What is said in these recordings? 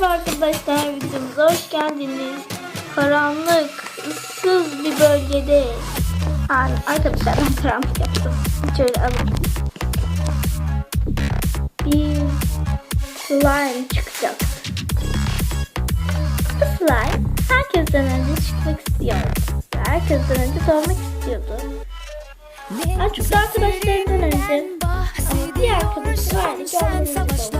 Merhaba arkadaşlar videomuza hoş geldiniz. Karanlık, ıssız bir bölgede. Yani arkadaşlar ben karanlık yaptım. Şöyle alın. Bir slime çıkacak. Bu slime herkesten önce çıkmak istiyordu. Herkesten önce doğmak istiyordu. Açık arkadaşlarından önce ama bir arkadaşı vardı ki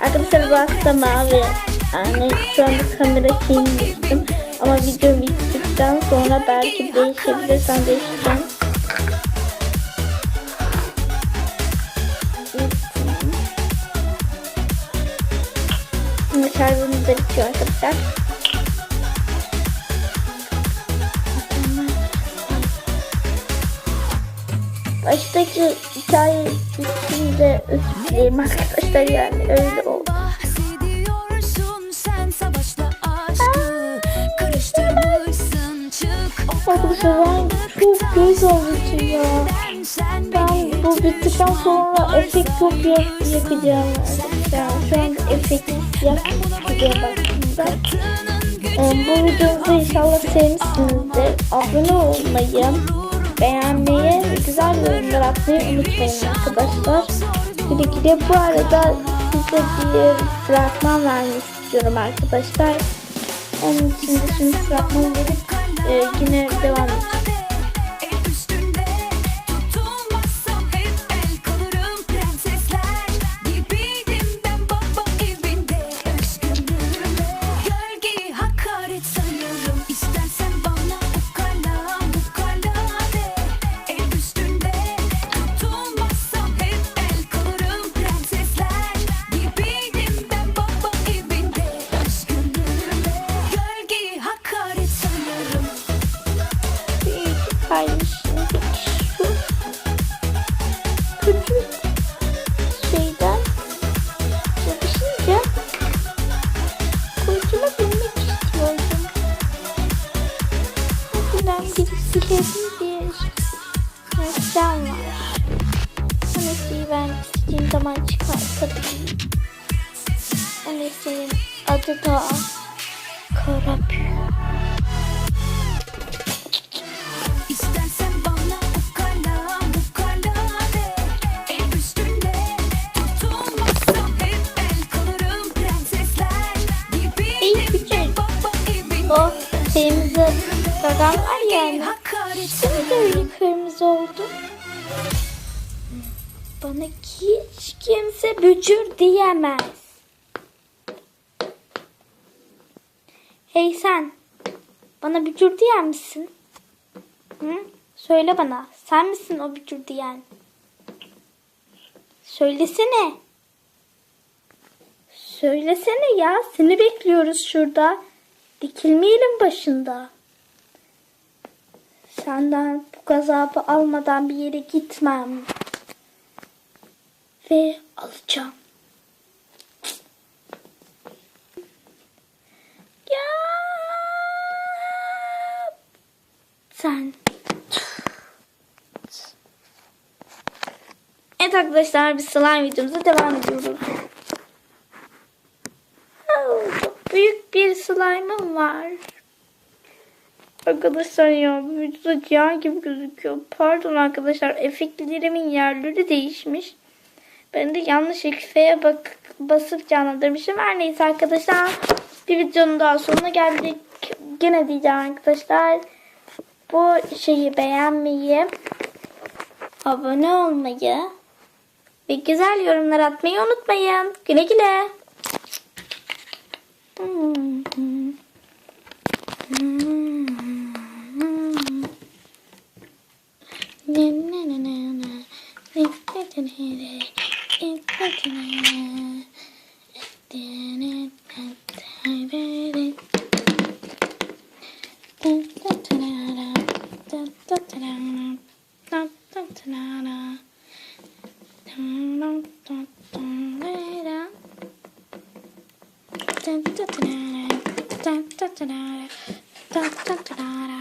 Arkadaşlar bu hasta mavi. Yani şu anda kamera kilitledim. Ama video bittikten sonra belki değişebilir. Ben değiştireceğim. Şimdi şarjımız da bitiyor arkadaşlar. Baştaki hikaye içinde özür dilerim arkadaşlar yani öyle oldu. Arkadaşlar ben çok göz alıcı ya. Ben bu bittikten sonra efekt çok yap yapacağım arkadaşlar. Şu an efekt yapacağım aslında. Ee, bu videomuzu inşallah sevmişsinizdir. Abone olmayı, beğenmeyi güzel yorumlar atmayı unutmayın arkadaşlar. Güle güle. Bu arada size bir fragman vermek istiyorum arkadaşlar. Onun için de şimdi fragman verip e, yine devam edeceğim. Birisiyle bir reklam var. Annesi ben istediğim zaman çıkartabilirim. Annesinin adı da Karabük. İstersen gagan var yani. Öyle kırmızı oldu. Bana hiç kimse bücür diyemez. Hey sen. Bana bücür diyen misin? Hı? Söyle bana. Sen misin o bücür diyen? Söylesene. Söylesene ya. Seni bekliyoruz şurada. Dikilmeyelim başında. Senden bu gazabı almadan bir yere gitmem. Ve alacağım. Ya sen. Evet arkadaşlar biz slime videomuza devam ediyoruz. Büyük bir slime'ım var. Arkadaşlar ya bu videoda cihan gibi gözüküyor. Pardon arkadaşlar efektlerimin yerleri değişmiş. Ben de yanlış F'ye basıp canlandırmışım. Her neyse arkadaşlar bir videonun daha sonuna geldik. Gene diyeceğim arkadaşlar. bu şeyi beğenmeyi, abone olmayı ve güzel yorumlar atmayı unutmayın. Güle güle. hit it. It's da da da da, da da da da da da da da da da da da